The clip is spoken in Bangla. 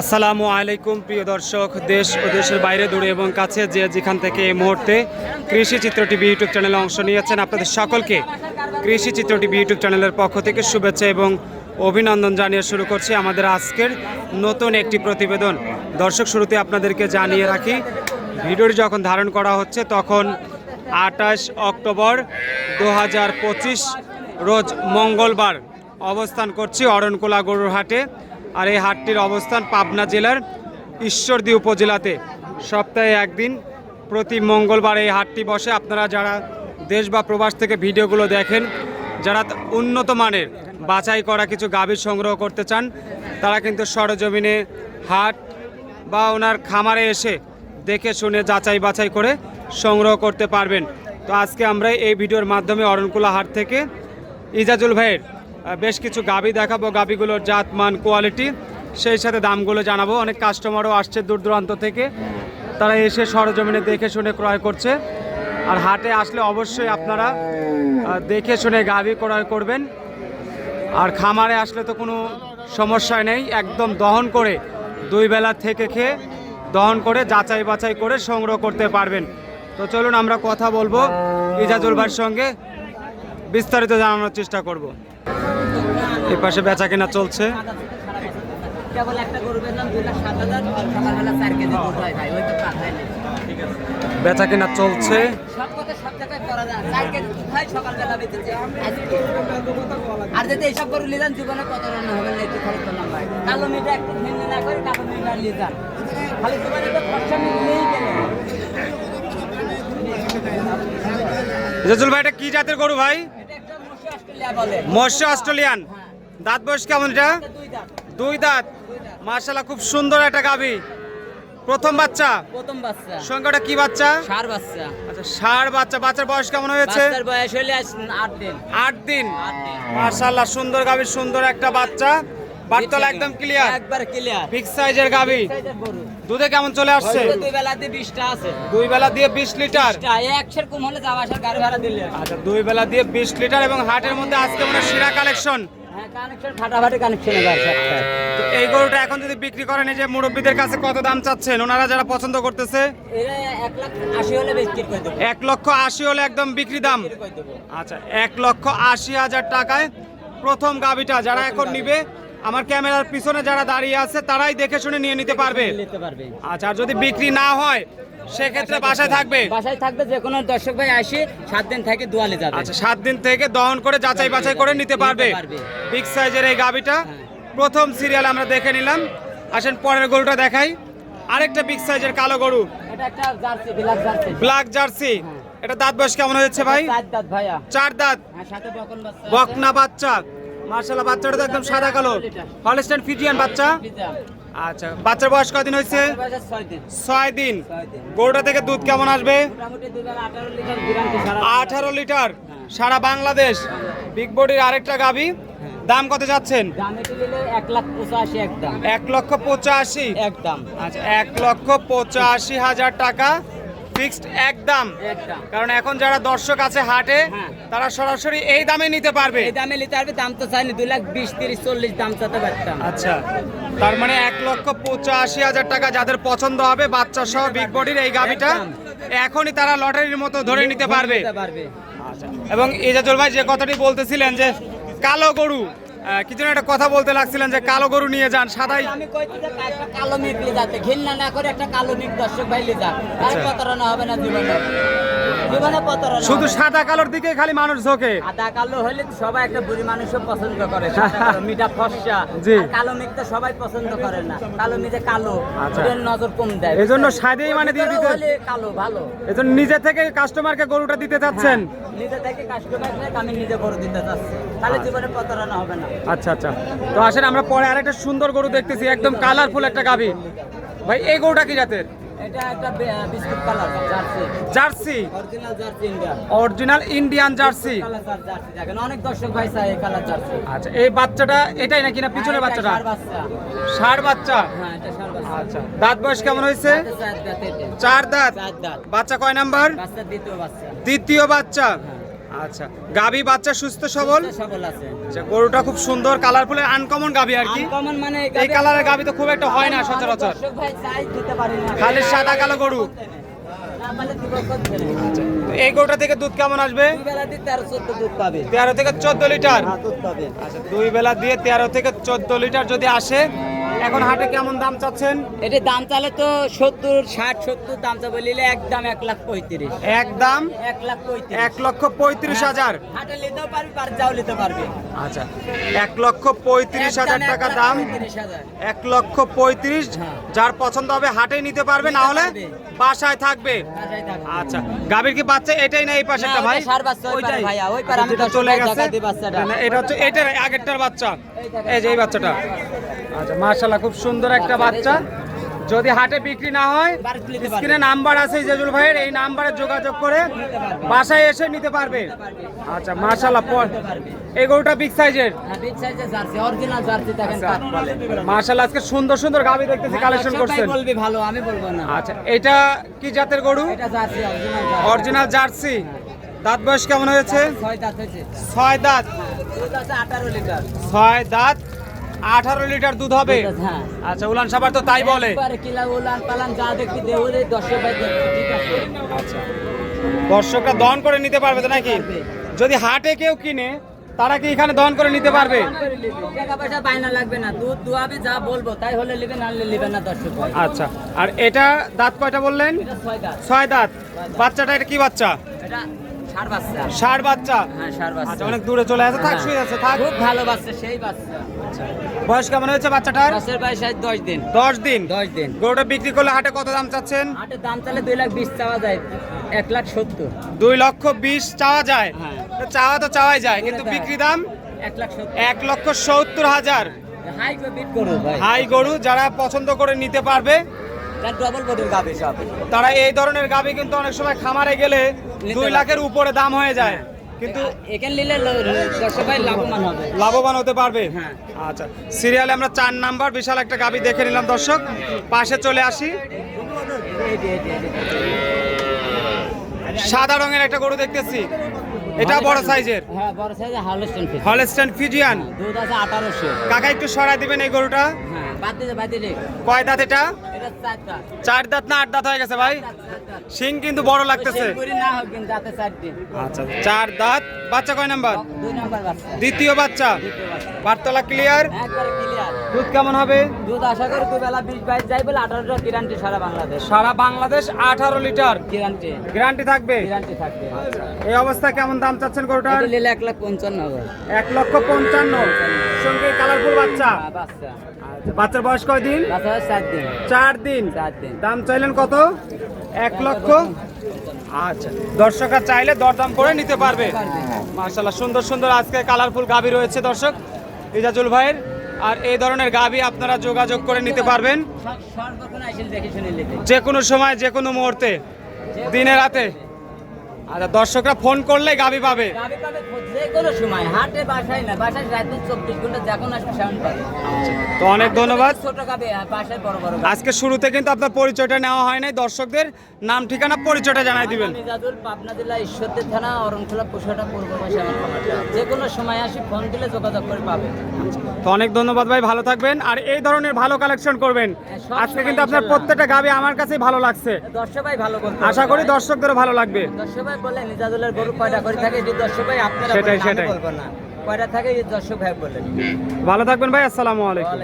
আসসালামু আলাইকুম, প্রিয় দর্শক, দেশ ও দেশের বাইরে দূরে এবং কাছে যে যেখান থেকে এই মুহূর্তে কৃষি চিত্র টিভি ইউটিউব চ্যানেলে অংশ নিয়েছেন আপনাদের সকলকে কৃষি চিত্র টিভি ইউটিউব চ্যানেলের পক্ষ থেকে শুভেচ্ছা এবং অভিনন্দন জানিয়ে শুরু করছি আমাদের আজকের নতুন একটি প্রতিবেদন। দর্শক, শুরুতে আপনাদেরকে জানিয়ে রাখি, ভিডিওটি যখন ধারণ করা হচ্ছে তখন আঠাশ অক্টোবর দু হাজার পঁচিশ রোজ মঙ্গলবার অবস্থান করছি অরণকোলা গরুর হাটে আর এই হাটটির অবস্থান পাবনা জেলার ঈশ্বরদী উপজেলাতে। সপ্তাহে একদিন প্রতি মঙ্গলবার এই হাটটি বসে। আপনারা যারা দেশ বা প্রবাস থেকে ভিডিওগুলো দেখেন, যারা উন্নত মানের বাছাই করা কিছু গাভীর সংগ্রহ করতে চান, তারা কিন্তু সরজমিনে হাট বা ওনার খামারে এসে দেখে শুনে যাচাই বাছাই করে সংগ্রহ করতে পারবেন। তো আজকে আমরা এই ভিডিওর মাধ্যমে অরণকুলা হাট থেকে ইজাজুল ভাইয়ের বেশ কিছু গাবি দেখাবো, গাবিগুলোর জাত, মান কোয়ালিটি সেই সাথে দামগুলো জানাব। অনেক কাস্টমারও আসছে দূর দূরান্ত থেকে। তারা এসে সরজমিনে দেখে শুনে ক্রয় করছে। আর হাটে আসলে অবশ্যই আপনারা দেখে শুনে গাবি ক্রয় করবেন। আর খামারে আসলে তো কোনো সমস্যা নেই। একদম দহন করে দুই বেলা থেকে খেয়ে দহন করে, যাচাই বাছাই করে সংগ্রহ করতে পারবেন। তো চলুন আমরা কথা বলব ইজাজুল ভাইয়ের সঙ্গে। বিস্তারিত জানানোর চেষ্টা করব। এই পাশে বেচা কেনা চলছে বেচা কেনা চলছে। সব কথা সব জায়গায় করা যায়। চার কেজি দুধ সকালবেলা বেঁচেছে। আজকে। আর যদি এইসব গরু লিজান জীবনে কত রান্না হবে না একটু খরচ করলাম ভাই। কালো মিটা একটু ফেলে না করে কালো মিটা লিজান খালি জীবনে তো খরচা মিটলেই গেলে ইজাজুল ভাই এটা কি জাতের গরু ভাই এটা একটা মশি অস্ট্রেলিয়া বলে মৎস্য অস্ট্রেলিয়ান। দাঁত বয়স কেমন এটা? দুই দাঁত। মার্শাল দাঁত। মার্শাল্লাহ খুব সুন্দর একটা গাভী। প্রথম বাচ্চা? প্রথম বাচ্চা। সংখ্যাটা কি বাচ্চা? সার বাচ্চা। আচ্ছা ষাঁড় বাচ্চা। বাচ্চার বয়স কেমন হয়েছে? বাচ্চার বয়স হলে আজ আট দিন। আট দিন। মাশাআল্লাহ মার্শাল্লাহ সুন্দর গাভীর সুন্দর একটা বাচ্চা। বাটতলা একদম ক্লিয়ার একবার ক্লিয়ার বিগ সাইজের গাভী। দুধে কেমন চলে আসছে? দুই বেলা দিয়ে বিশটা আছে। দুই বেলা দিয়ে বিশ লিটার। বিশটা। একশের কম হলে যাওয়া আসার গাড়ি ভাড়া দিলে। আচ্ছা দুই বেলা দিয়ে বিশ লিটার এবং হাটের মধ্যে আজকে মানে সেরা কালেকশন হ্যাঁ তো এই গরুটা এখন যদি বিক্রি করেন এই যে মুরব্বীদের কাছে কত দাম চাচ্ছেন? ওনারা যারা পছন্দ করতেছে? এক লক্ষ আশি হলে একদম বিক্রি দাম। আচ্ছা এক লক্ষ আশি হাজার টাকায় প্রথম গাবিটা যারা এখন নিবে আমার ক্যামেরার পিছনে যারা দাঁড়িয়ে আছে তারাই দেখে শুনে নিয়ে নিতে পারবে। নিতে পারবে। আচ্ছা আর যদি বিক্রি না হয় সেক্ষেত্রে বাসায় থাকবে? বাসায় থাকবে যে কোনো দর্শক ভাই আসি সাত দিন থেকে দুয়ালে যাবে। আচ্ছা সাত দিন থেকে দহন করে যাচাই বাছাই করে নিতে পারবে। বিগ সাইজের এই গাবিটা। হ্যাঁ। প্রথম সিরিয়াল আমরা দেখে নিলাম। আসেন পরের গরুটা দেখাই। আরেকটা বিগ সাইজের কালো গরু। এটা একটা জার্সি ব্ল্যাক জার্সি। এটা দাঁত বয়স কেমন হয়েছে ভাই? চার দাঁত ভাইয়া। চার দাঁত। হ্যাঁ। বকনা বাচ্চা। মার্শাল্লাহ বাচ্চাটা তো একদম সাদা কালো। হলস্টাইন ফিজিয়ান বাচ্চা? আচ্ছা বাচ্চার বয়স কদিন হয়েছে? ছয় দিন। গরুটা থেকে দুধ কেমন আসবে? আঠারো লিটার। সারা বাংলাদেশ। বিগ বডির আরেকটা গাভি দাম কত যাচ্ছেন? এক লক্ষ পঁচাশি। একদম আচ্ছা এক লক্ষ পঁচাশি হাজার টাকা। ফিক্সড একদম। কারণ এখন যারা দর্শক আছে হাটে হ্যাঁ। তারা সরাসরি এই দামে নিতে পারবে। এই দামে নিতে পারবে দাম তো চাইনি দুই লাখ বিশ তিরিশ চল্লিশ দাম চাতে পারতাম। আচ্ছা তার মানে এক লক্ষ পঁচাশি হাজার টাকা যাদের পছন্দ হবে বাচ্চা সহ বিগ বডির এই গাভিটা এখনই তারা লটারির মতো ধরে নিতে পারবে। এবং ইজাজুল ভাই যে কথাটি বলতেছিলেন যে কালো গরু কি যেন একটা কথা বলতে লাগছিলেন যে কালো গরু নিয়ে যান সাদাই। আমি কইছি যে একটা কালো মিট নিয়ে যাতে ঘৃণা না করে একটা কালো মিট দর্শক ভাই লে যাক তার আচ্ছা। প্রতারণা হবে না জীবনে। শুধু সাদা কালোর দিকে খালি মানুষ ঝোঁকে। আদা কালো হলে সবাই একটা বুড়ি মানুষও পছন্দ করে সাদা ফর্সা। জি। কালো মিট তো সবাই পছন্দ করে না। কালো মিটে কালো আচ্ছা। নজর কম দেয় এই জন্য সাদেই মানে দিয়ে দিতে কালো ভালো। এজন্য নিজে থেকে কাস্টমারকে গরুটা দিতে চাচ্ছেন? হ্যাঁ, নিজে থেকে কাস্টমার আমি নিজে করে দিতে চাচ্ছি। তাহলে জীবনে প্রতারণা হবে না। আচ্ছা আচ্ছা। তো আসেন আমরা পরে আরেকটা সুন্দর গরু দেখতেছি একদম কালারফুল একটা গাভি। ভাই এই গরুটা কি জাতের? এটা একটা biscuit colour jersey. Jersey? Original jersey India original Indian jersey. Jersey দেখেন অনেক দর্শক ভাই চাই এই কালার জার্সি। আচ্ছা এই বাচ্চাটা এটাই নাকি না পিছনের বাচ্চাটা? বাচ্চা। হ্যাঁ এটা ষাঁড় বাচ্চা। আচ্ছা দাঁত বয়স কেমন হয়েছে? চার দাঁত চার দাঁত? বাচ্চা কয় নাম্বার? বাচ্চার দ্বিতীয় বাচ্চা। দ্বিতীয় বাচ্চা। হ্যাঁ। আচ্ছা গাবি বাচ্চা সুস্থ সবল? সবল আছে। আচ্ছা গরুটা খুব সুন্দর কালারফুল আনকমন গাবি আর কি? আনকমন মানে এই কালারের গাবি তো খুব একটা হয় না সচরাচর। ভাই চাই দিতে পারি না। খালি সাদা কালো গরু। মানে। তো এই গরুটা থেকে দুধ কেমন আসবে? তেরো থেকে চোদ্দ লিটার? হ্যাঁ, আচ্ছা দুই বেলা দিয়ে তেরো থেকে চোদ্দ লিটার যদি আসে এখন হাটে কেমন দাম চাচ্ছেন? এটি দাম চালে তো সত্তর ষাট সত্তর দাম চা বলিলে একদম এক লাখ পঁয়ত্রিশ। এক দাম? এক লাখ পঁয়ত্রিশ। এক লক্ষ পঁয়ত্রিশ হাজার। হাটে নিতেও পারবি পার যাও নিতে পারবি। আচ্ছা এক লক্ষ পঁয়ত্রিশ হাজার টাকা দাম। এক লক্ষ পঁয়ত্রিশ হ্যাঁ। যার পছন্দ হবে হাটে নিতে পারবে না হলে বাসায় থাকবে। আচ্ছা গাভীর কি বাচ্চা? এটাই না এই পাশেরটা ভাই? ষাঁড় বাচ্চা, ওই পারে ভাইয়া, ওই পারে আমি চলে গেছে। বাচ্চাটা। এটা হচ্ছে এটার আগেরটার বাচ্চা। এই যে এই বাচ্চাটা। আচ্ছা মাশাআল্লাহ খুব সুন্দর একটা বাচ্চা। যদি হাটে বিক্রি না হয় স্ক্রিনে নাম্বার আছে জেজুল ভাইয়ের এই নাম্বারে যোগাযোগ করে বাসায় এসে নিতে পারবে। আচ্ছা মাশাআল্লাহ পর- এই গরুটা বিগ সাইজের হ্যাঁ। মাশাআল্লাহ আজকে সুন্দর সুন্দর গাবি দেখতেছি কালেকশন সবাই করছেন। বলবি ভালো, আমি বলব না। আচ্ছা এটা কি জাতের গরু? এটা জার্সি, অরিজিনাল জার্সি। দাঁত বয়স কেমন হয়েছে? ছয় দাঁত হয়েছে। ছয় দাঁত। দুধ আছে 18 লিটার। ছয় দাঁত। আঠারো লিটার দুধ হবে। হ্যাঁ। আচ্ছা উলান সাবার তো তাই বলে। উলান পালান যা দেখবি ঠিক আছে? আচ্ছা। দর্শকরা দন করে নিতে পারবে তো নাকি? যদি হাটে কেউ কিনে তারা কি এখানে দহন করে নিতে পারবে? টাকা পয়সা বাইনা লাগবে না। দুধ দুয়াবে যা বলব তাই হলে নেবে না নেবে না দর্শক আচ্ছা আর এটা দাঁত কয়টা বললেন? ছয় দাঁত। ছয় দাঁত। বাচ্চাটা এটা কি বাচ্চা? এটা ষাট বাচ্চা। ষাট বাচ্চা? হ্যাঁ ষাট আচ্ছা বাচ্চা অনেক দূরে চলে আছে থাক হ্যাঁ। শুয়ে আছে থাক। খুব ভালো বাচ্চা সেই বাচ্চা। বয়স কেমন হয়েছে বাচ্চাটার? বাচ্চার বয়স আজ দশ দিন। দশ দিন? দশ দিন। গরুটা বিক্রি করলে হাটে কত দাম চাচ্ছেন? হাটের দাম তাহলে দুই লাখ বিশ চাওয়া যায় এক লাখ সত্তর। দুই লক্ষ বিশ চাওয়া যায়? হ্যাঁ। চাওয়া তো চাওয়াই যায় কিন্তু বিক্রি দাম? এক লক্ষ সত্তর হাজার। হাই গরু যারা পছন্দ করে নিতে পারবে তার এই ধরনের গাবি কিন্তু অনেক সময় খামারে গেলে দুই লাখের উপরে দাম হয়ে যায়। কিন্তু এখানে নিলে ল- লাভবান হবে। লাভবান হতে পারবে? হ্যাঁ। আচ্ছা। সিরিয়ালে আমরা চার নাম্বার বিশাল একটা গাবি দেখে নিলাম দর্শক। পাশে চলে আসি। সাদা রঙের একটা গরু দেখতেছি। এটা বড় সাইজের। হ্যাঁ বড় সাইজের হালস্টেন হলস্টেন ফিজিয়ান। দুধ আছে আঠারোশো। কাকা একটু সরাই দিবেন এই গরুটা। হ্যাঁ বাদ দিতে বাদ দিলে কয় দাঁত এটা? চার দাঁত না আট দাঁত হয়ে গেছে ভাই। শিং কিন্তু বড় লাগতেছে। আচ্ছা চার দাঁত। বাচ্চা কয় নাম্বার? দ্বিতীয় বাচ্চা। বারতলা ক্লিয়ার দুধ কেমন হবে? দুধ আশা করি দুই বেলা বিশ বাইশ যাই বলে আঠারোটা গ্যারান্টি সারা বাংলাদেশ সারা বাংলাদেশ আঠারো লিটার। গ্যারান্টি গ্যারান্টি থাকবে? গ্যারান্টি থাকবে এই অবস্থায় কেমন দাম চাচ্ছেন গরুটার? এটা এক লাখ পঞ্চান্ন এক লক্ষ পঞ্চান্ন। সঙ্গে কালারফুল বাচ্চা। হ্যাঁ, বাচ্চা। বাচ্চার বয়স কয় দিন? বাচ্চা হয় চার দিন। দাম চাইলেন কত? এক লক্ষ। আচ্ছা দর্শকরা চাইলে দরদাম করে নিতে পারবে। মার্শাল্লাহ সুন্দর সুন্দর আজকে কালারফুল গাভি রয়েছে দর্শক ইজাজুল ভাইয়ের। আর এই ধরনের গাভি আপনারা যোগাযোগ করে নিতে পারবেন। যে কোনো সময় যে কোনো মুহূর্তে দিনে রাতে। আচ্ছা দর্শকরা ফোন করলে পাবে। গাবি পাবে যে কোনো সময়। হাটে বাসায় না বাসায় রাত চব্বিশ ঘণ্টা যখন আসবে সেমন পাবে। তো অনেক ধন্যবাদ। ছোট গাবে বাসায় বড় বড় আজকে শুরুতে কিন্তু আপনার পরিচয়টা নেওয়া হয় নাই। দর্শকদের নাম ঠিকানা পরিচয়টা জানাই দিবেন। মিজাজুল পাবনা জেলা ঈশ্বরদের থানা অরণখোলা পুষাটা পূর্ব পাশে আমার যে কোনো সময় আসি ফোন দিলে যোগাযোগ করে পাবে। তো অনেক ধন্যবাদ ভাই ভালো থাকবেন। আর এই ধরনের ভালো কালেকশন করবেন। হ্যাঁ, আজকে কিন্তু আপনার প্রত্যেকটা গাবি আমার কাছেই ভালো লাগছে। দর্শক ভাই ভালো আশা করি দর্শকদেরও ভালো লাগবে। দর্শক ভাই বলে নিজাদুলের গরু কয়টা করে থাকে? এটি দর্শক ভাই আপনারা সেটাই, সেটাই। বলব না। কয়টা থাকে? এই দর্শক ভাই বলেন। ভালো থাকবেন ভাই আসসালামু আলাইকুম।